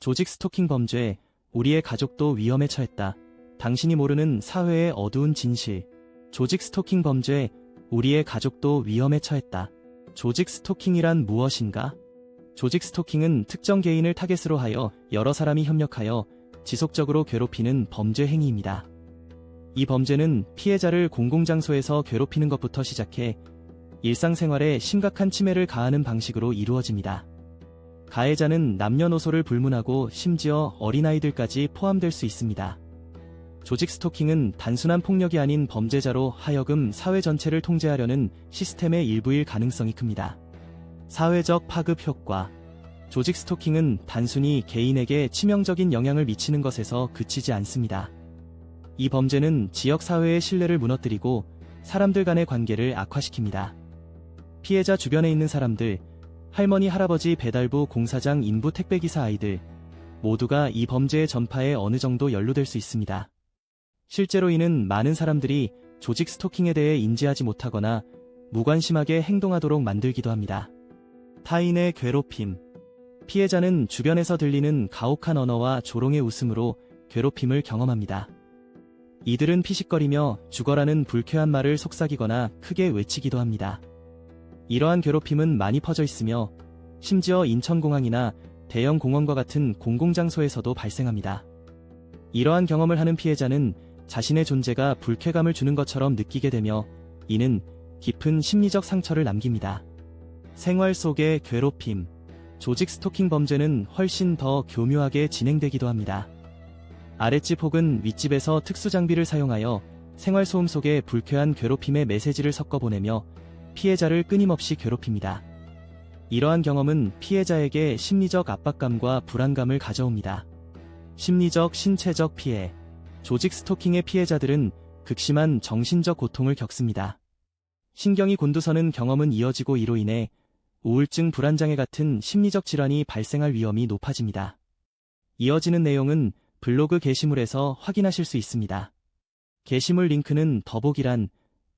조직 스토킹 범죄, 우리의 가족도 위험에 처했다. 당신이 모르는 사회의 어두운 진실. 조직 스토킹 범죄, 우리의 가족도 위험에 처했다. 조직 스토킹이란 무엇인가? 조직 스토킹은 특정 개인을 타겟으로 하여 여러 사람이 협력하여 지속적으로 괴롭히는 범죄 행위입니다. 이 범죄는 피해자를 공공장소에서 괴롭히는 것부터 시작해 일상생활에 심각한 침해를 가하는 방식으로 이루어집니다. 가해자는 남녀노소를 불문하고 심지어 어린아이들까지 포함될 수 있습니다. 조직 스토킹은 단순한 폭력이 아닌 범죄자로 하여금 사회 전체를 통제하려는 시스템의 일부일 가능성이 큽니다. 사회적 파급 효과 조직 스토킹은 단순히 개인에게 치명적인 영향을 미치는 것에서 그치지 않습니다. 이 범죄는 지역 사회의 신뢰를 무너뜨리고 사람들 간의 관계를 악화시킵니다. 피해자 주변에 있는 사람들, 할머니, 할아버지, 배달부, 공사장, 인부, 택배기사 아이들 모두가 이 범죄의 전파에 어느 정도 연루될 수 있습니다. 실제로 이는 많은 사람들이 조직 스토킹에 대해 인지하지 못하거나 무관심하게 행동하도록 만들기도 합니다. 타인의 괴롭힘. 피해자는 주변에서 들리는 가혹한 언어와 조롱의 웃음으로 괴롭힘을 경험합니다. 이들은 피식거리며 죽어라는 불쾌한 말을 속삭이거나 크게 외치기도 합니다. 이러한 괴롭힘은 많이 퍼져 있으며 심지어 인천공항이나 대형 공원과 같은 공공장소에서도 발생합니다. 이러한 경험을 하는 피해자는 자신의 존재가 불쾌감을 주는 것처럼 느끼게 되며 이는 깊은 심리적 상처를 남깁니다. 생활 속의 괴롭힘, 조직 스토킹 범죄는 훨씬 더 교묘하게 진행되기도 합니다. 아랫집 혹은 윗집에서 특수 장비를 사용하여 생활 소음 속에 불쾌한 괴롭힘의 메시지를 섞어 보내며 피해자를 끊임없이 괴롭힙니다. 이러한 경험은 피해자에게 심리적 압박감과 불안감을 가져옵니다. 심리적, 신체적 피해. 조직 스토킹의 피해자들은 극심한 정신적 고통을 겪습니다. 신경이 곤두서는 경험은 이어지고 이로 인해 우울증 불안장애 같은 심리적 질환이 발생할 위험이 높아집니다. 이어지는 내용은 블로그 게시물에서 확인하실 수 있습니다. 게시물 링크는 더보기란